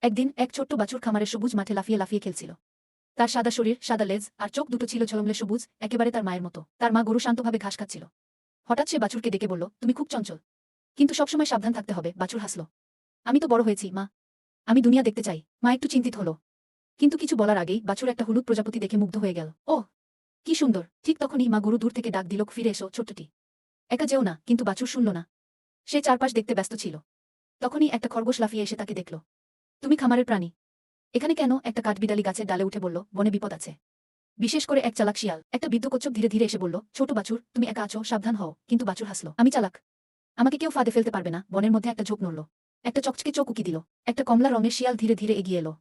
একদিন এক ছোট্ট বাছুর খামারের সবুজ মাঠে লাফিয়ে লাফিয়ে খেলছিল। তার সাদা শরীর, সাদা লেজ আর চোখ দুটো ছিল ঝলমলে সবুজ, একেবারে তার মায়ের মতো। তার মা গরু শান্তভাবে ঘাস খাচ্ছিল। হঠাৎ সে বাছুরকে ডেকে বলল, তুমি খুব চঞ্চল। কিন্তু সবসময় সাবধান থাকতে হবে, বাছুর হাসল। আমি তো বড় হয়েছি, মা। আমি দুনিয়া দেখতে চাই। মা একটু চিন্তিত হলো। কিন্তু কিছু বলার আগেই বাছুর একটা হলুদ প্রজাপতি দেখে মুগ্ধ হয়ে গেল। ও কি সুন্দর। ঠিক তখনই মা গরু দূর থেকে ডাক দিল, ফিরে এসো, ছোট্টটি। একা যেও না, কিন্তু বাছুর শুনল না। সে চারপাশ দেখতে ব্যস্ত ছিল। তখনই একটা খরগোশ লাফিয়ে এসে তাকে দেখল। তুমি খামারের প্রাণী। এখানে কেন একটা কাঠবিদালি গাছের ডালে উঠে বলল, বনে বিপদ আছে। বিশেষ করে এক চালাক শিয়াল। একটা বৃদ্ধ কচ্ছপ ধীরে ধীরে এসে বলল, ছোট বাছুর, তুমি একা আছো, সাবধান হও, কিন্তু বাছুর হাসলো। আমি চালাক। আমাকে কেউ ফাঁদে ফেলতে পারবে না। বনের মধ্যে একটা ঝোপ নড়ল। একটা চকচকে চোখ উকি দিল। একটা কমলা রঙের শিয়াল ধীরে ধীরে এগিয়ে এলো।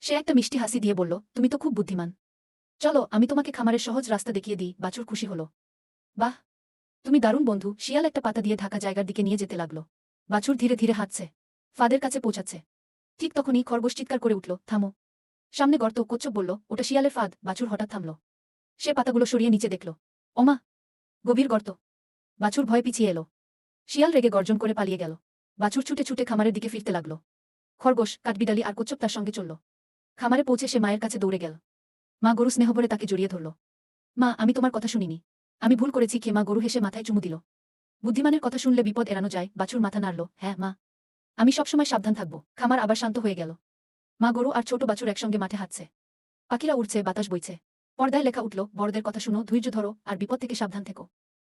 সে একটা মিষ্টি হাসি দিয়ে বলল, তুমি তো খুব বুদ্ধিমান। চলো, আমি তোমাকে খামারের সহজ রাস্তা দেখিয়ে দিই। বাছুর খুশি হলো। বাহ! তুমি দারুণ বন্ধু। শিয়াল একটা পাতা দিয়ে ঢাকা জায়গার দিকে নিয়ে যেতে লাগল। বাছুর ধীরে ধীরে হাঁটছে। ফাদের কাছে পৌঁছাচ্ছে। ঠিক তখনই খরগোশ চিৎকার করে উঠল, থামো। সামনে গর্ত, কচ্ছপ বলল, ওটা শিয়ালের ফাঁদ। বাছুর হঠাৎ থামল। সে পাতাগুলো সরিয়ে নিচে দেখল। ওমা, গভীর গর্ত। বাছুর ভয় পিছিয়ে এলো। শিয়াল রেগে গর্জন করে পালিয়ে গেল। বাছুর ছুটে ছুটে খামারের দিকে ফিরতে লাগল। খরগোশ, কাঠবিড়ালি আর কচ্ছপ তার সঙ্গে চলল। খামারে পৌঁছে সে মায়ের কাছে দৌড়ে গেল। মা গরু স্নেহ ভরে তাকে জড়িয়ে ধরল। মা, আমি তোমার কথা শুনিনি। আমি ভুল করেছি কে মা গরু হেসে মাথায় চুমু দিল। বুদ্ধিমানের কথা শুনলে বিপদ এড়ানো যায়, বাছুর মাথা নাড়ল। হ্যাঁ মা। আমি সবসময় সাবধান থাকব। খামার আবার শান্ত হয়ে গেল। মা গরু আর ছোট বাছুর একসঙ্গে মাঠে হাঁটছে। পাখিরা উড়ছে, বাতাস বইছে। পর্দায় লেখা উঠল, বড়দের কথা শুনো, ধৈর্য ধরো আর বিপদ থেকে সাবধান থেকো।